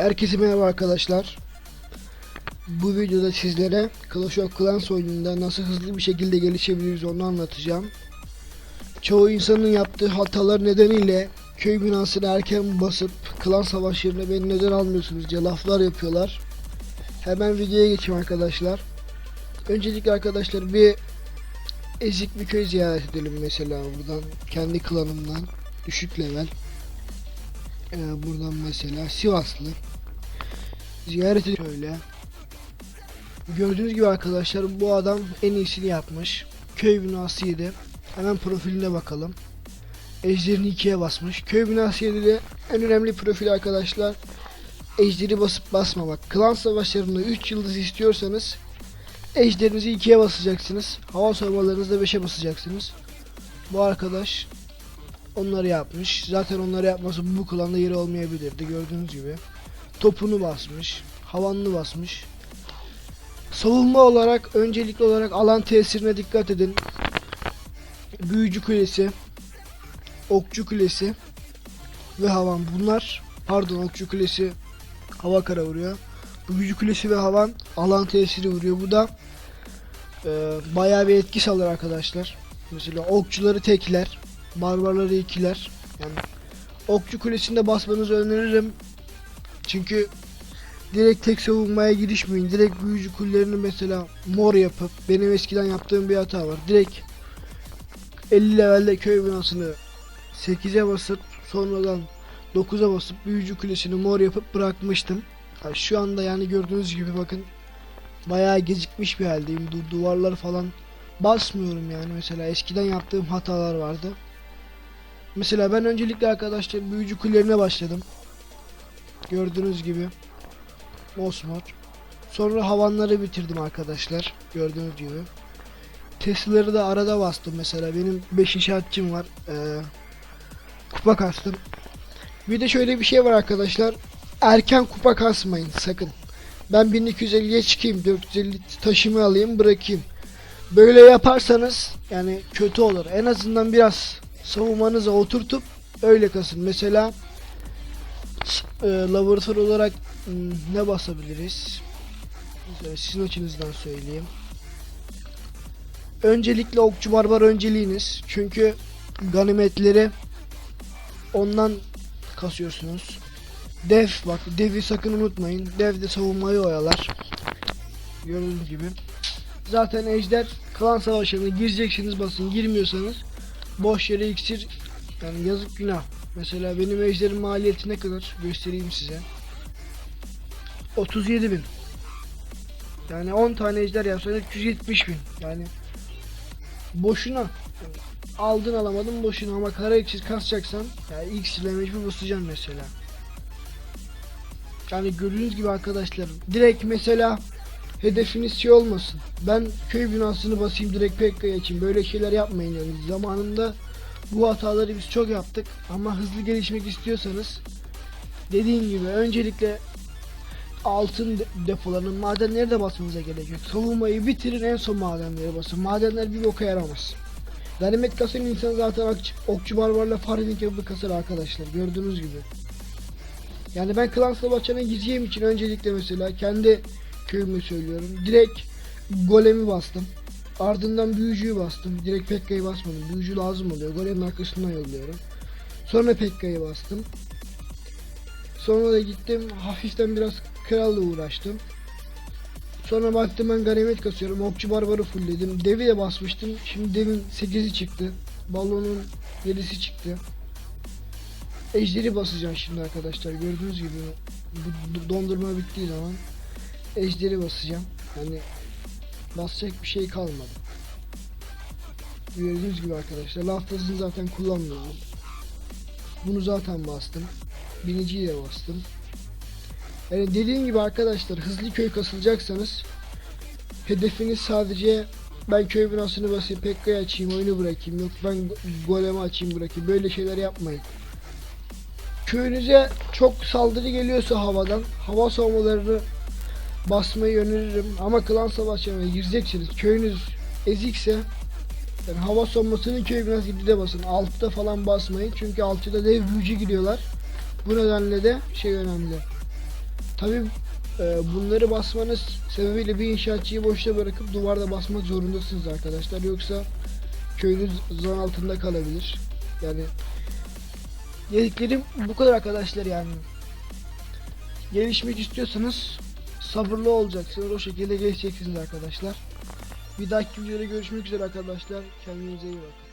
Herkese merhaba arkadaşlar. Bu videoda sizlere Clash of Clans oyununda nasıl hızlı bir şekilde gelişebiliriz onu anlatacağım. Çoğu insanın yaptığı hatalar nedeniyle köy binasını erken basıp klan savaşlarına beni neden almıyorsunuz diye laflar yapıyorlar. Hemen videoya geçeyim arkadaşlar. Öncelikle arkadaşlar bir ezik bir köy ziyaret edelim mesela buradan kendi klanımdan düşük level. Ee, buradan mesela Sivaslı ziyaret ediyor şöyle. Gördüğünüz gibi arkadaşlar bu adam en iyisini yapmış. Köy binası 7. Hemen profiline bakalım. Ejderini ikiye basmış. Köy binası 7'de en önemli profil arkadaşlar. Ejderi basıp basmamak. Klan savaşlarında 3 yıldız istiyorsanız ejderinizi ikiye basacaksınız. Hava savunmalarınızda 5'e basacaksınız. Bu arkadaş onları yapmış. Zaten onları yapması bu klanda yeri olmayabilirdi gördüğünüz gibi. Topunu basmış. Havanını basmış. Savunma olarak öncelikli olarak alan tesirine dikkat edin. Büyücü kulesi, okçu kulesi ve havan bunlar pardon okçu kulesi hava kara vuruyor. Büyücü kulesi ve havan alan tesiri vuruyor. Bu da e, bayağı bir etki sağlar arkadaşlar. Mesela okçuları tekler, barbarları ikiler. Yani okçu kulesinde basmanızı öneririm. Çünkü direkt tek savunmaya girişmeyin. Direkt büyücü kulelerini mesela mor yapıp benim eskiden yaptığım bir hata var. Direkt 50 levelde köy binasını 8'e basıp sonradan 9'a basıp büyücü kulesini mor yapıp bırakmıştım. Yani şu anda yani gördüğünüz gibi bakın bayağı gecikmiş bir haldeyim. Du duvarlar falan basmıyorum yani mesela eskiden yaptığım hatalar vardı. Mesela ben öncelikle arkadaşlar büyücü kullerine başladım. Gördüğünüz gibi Mosmor. Sonra havanları bitirdim arkadaşlar. Gördüğünüz gibi. Tesla'ları da arada bastım mesela. Benim 5 inşaatçım var. Ee, kupa kastım. Bir de şöyle bir şey var arkadaşlar. Erken kupa kasmayın sakın. Ben 1250'ye çıkayım. 450 taşımı alayım bırakayım. Böyle yaparsanız yani kötü olur. En azından biraz savunmanıza oturtup öyle kasın. Mesela e, laboratuvar olarak hmm, ne basabiliriz? Sizin açınızdan söyleyeyim. Öncelikle okçu barbar önceliğiniz. Çünkü ganimetleri ondan kasıyorsunuz. Dev bak devi sakın unutmayın. Dev de savunmayı oyalar. Gördüğünüz gibi. Zaten ejder klan savaşlarına gireceksiniz basın girmiyorsanız boş yere iksir yani yazık günah. Mesela benim ejderin maliyeti ne kadar göstereyim size. 37 bin. Yani 10 tane ejder yapsan 370 bin. Yani boşuna. Aldın alamadın boşuna ama kara iksir kasacaksan yani iksirle mecbur basacaksın mesela. Yani gördüğünüz gibi arkadaşlar direkt mesela hedefiniz şey olmasın. Ben köy binasını basayım direkt PK'ya açayım. Böyle şeyler yapmayın yani. Zamanında bu hataları biz çok yaptık ama hızlı gelişmek istiyorsanız dediğim gibi öncelikle altın de- depolarının madenleri de basmanıza gerek. Savunmayı bitirin en son madenlere basın. Madenler bir boka yaramaz. Ganimet kasan insan zaten okçu, barbarla farming yapıp kasar arkadaşlar gördüğünüz gibi. Yani ben klan savaşçına gideceğim için öncelikle mesela kendi köyümü söylüyorum. Direkt golemi bastım. Ardından büyücüyü bastım. Direkt Pekka'yı basmadım. Büyücü lazım oluyor. Golemin arkasından yolluyorum. Sonra Pekka'yı bastım. Sonra da gittim hafiften biraz kralla uğraştım. Sonra baktım ben ganimet kasıyorum. Okçu barbarı fullledim. Devi de basmıştım. Şimdi devin 8'i çıktı. Balonun 7'si çıktı. Ejderi basacağım şimdi arkadaşlar. Gördüğünüz gibi bu dondurma bittiği zaman ejderi basacağım. Yani basacak bir şey kalmadı. Gördüğünüz gibi arkadaşlar laftasını zaten kullanmıyorum. Bunu zaten bastım. Biniciyi de bastım. Yani dediğim gibi arkadaşlar hızlı köy kasılacaksanız hedefiniz sadece ben köy binasını basayım, Pekka'yı açayım, oyunu bırakayım. Yok ben go- golemi açayım bırakayım. Böyle şeyler yapmayın. Köyünüze çok saldırı geliyorsa havadan hava savunmalarını basmayı öneririm. Ama klan savaşlarına gireceksiniz. Köyünüz ezikse yani hava savunmasının köy biraz de basın. Altta falan basmayın. Çünkü altıda dev büyücü gidiyorlar. Bu nedenle de şey önemli. Tabi bunları basmanız sebebiyle bir inşaatçıyı boşta bırakıp duvarda basmak zorundasınız arkadaşlar. Yoksa köyünüz zan altında kalabilir. Yani dediklerim bu kadar arkadaşlar yani. Gelişmek istiyorsanız sabırlı olacaksınız. O şekilde gelişeceksiniz arkadaşlar. Bir dahaki videoda görüşmek üzere arkadaşlar. Kendinize iyi bakın.